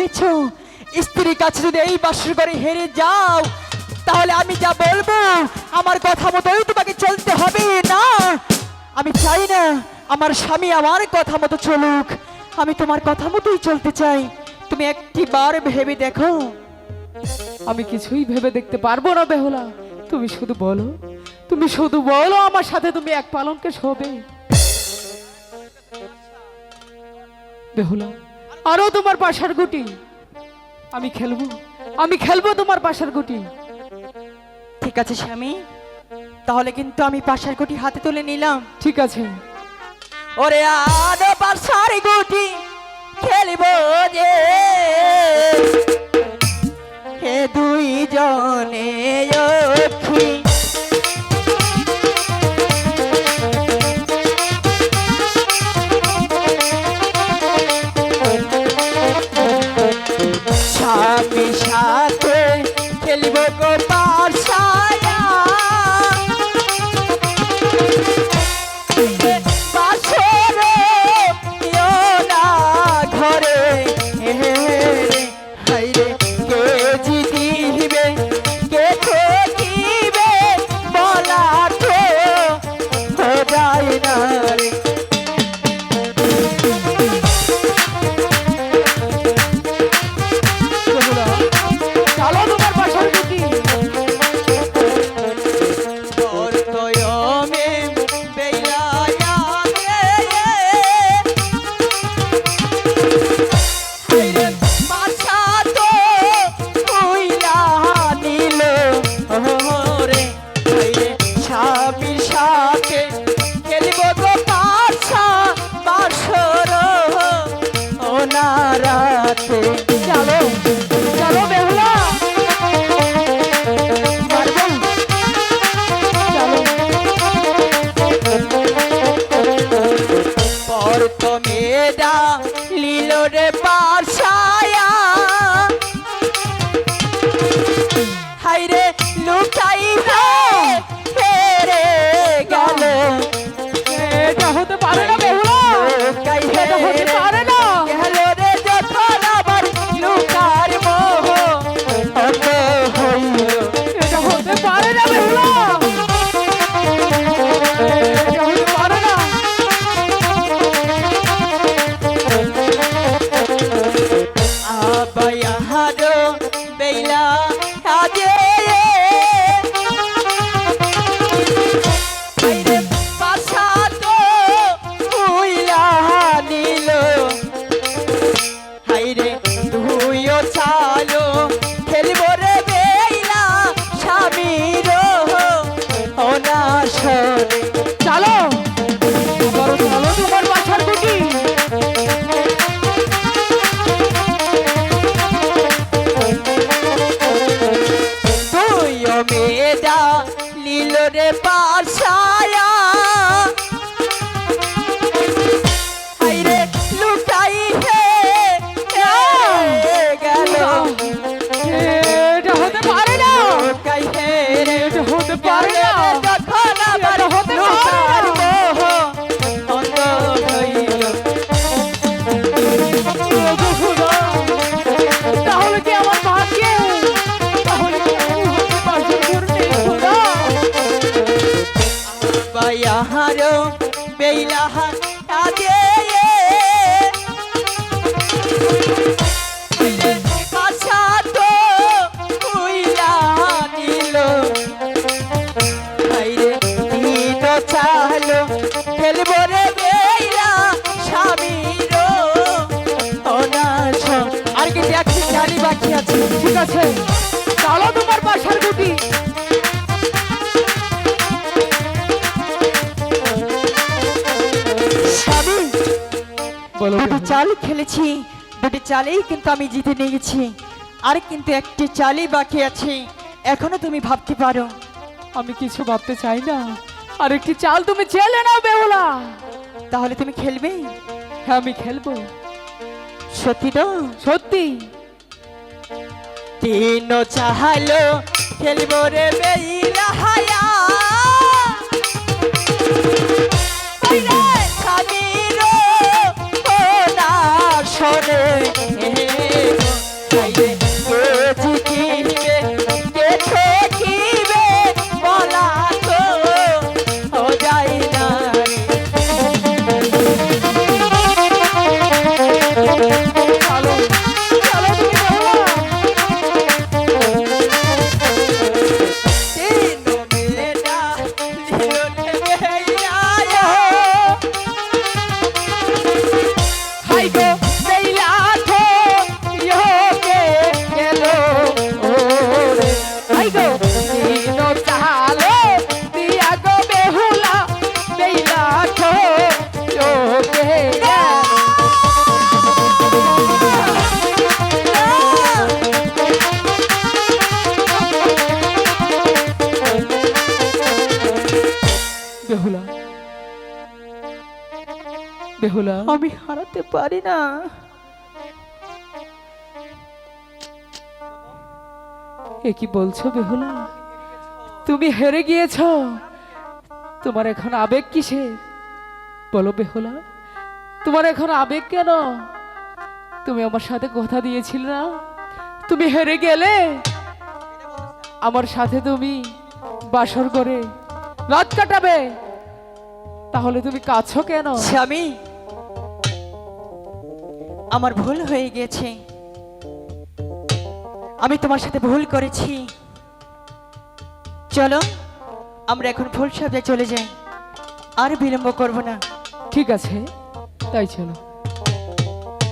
ভেবেছ? স্ত্রীর কাছে যদি এই বাসর করে হেরে যাও, তাহলে আমি যা বলব, আমার কথা মতোই তোমাকে চলতে হবে না। আমি চাই না আমার স্বামী আমার কথা মতো চলুক। আমি তোমার কথা মতোই চলতে চাই। তুমি একটি বার ভেবে দেখো। আমি কিছুই ভেবে দেখতে পারব না, বেহুলা। তুমি শুধু বলো। তুমি শুধু বলো আমার সাথে তুমি এক পালনকে শোবে। বেহুলা আরও তোমার পাশার গুটি। আমি খেলব। আমি খেলব তোমার পাশার গুটি। ঠিক আছে স্বামী। তাহলে কিন্তু আমি পাশার কোটি হাতে তুলে নিলাম। ঠিক আছে। ওরে আনো পাশার গুটি খেলিব যে। হে দুই জনে রে হাইরে লুকাই হে গেল। এটা হতে পারে না। লুকাই হে এটা হতে পারে না। আছে। চলো তোমার বাসার গুটি। দুটি চাল খেলেছি। দুটি চালেই কিন্তু আমি জিতে নিয়ে গেছি আর কিন্তু একটি চালই বাকি আছে। এখনও তুমি ভাবতে পারো। আমি কিছু ভাবতে চাই না। আর একটি চাল তুমি চেলে নাও বেহুলা। তাহলে তুমি খেলবে? হ্যাঁ আমি খেলব। সত্যি তো? সত্যি। তিন চাহালো খেলব রে বেইলা বেহুলা আমি হারাতে পারি না। এ কি বলছো বেহুলা? তুমি হেরে গিয়েছ। তোমার এখন আবেগ কিসে বলো বেহুলা তোমার এখন আবেগ কেন? তুমি আমার সাথে কথা দিয়েছিলে না? তুমি হেরে গেলে? আমার সাথে তুমি বাসর করে রাত কাটাবে। তাহলে তুমি কাছো কেন? স্বামী আমার ভুল হয়ে গেছে। আমি তোমার সাথে ভুল করেছি। চলো, আমরা এখন ভুল সাজে চলে যাই। আর বিলম্ব করব না। ঠিক আছে, তাই চলো।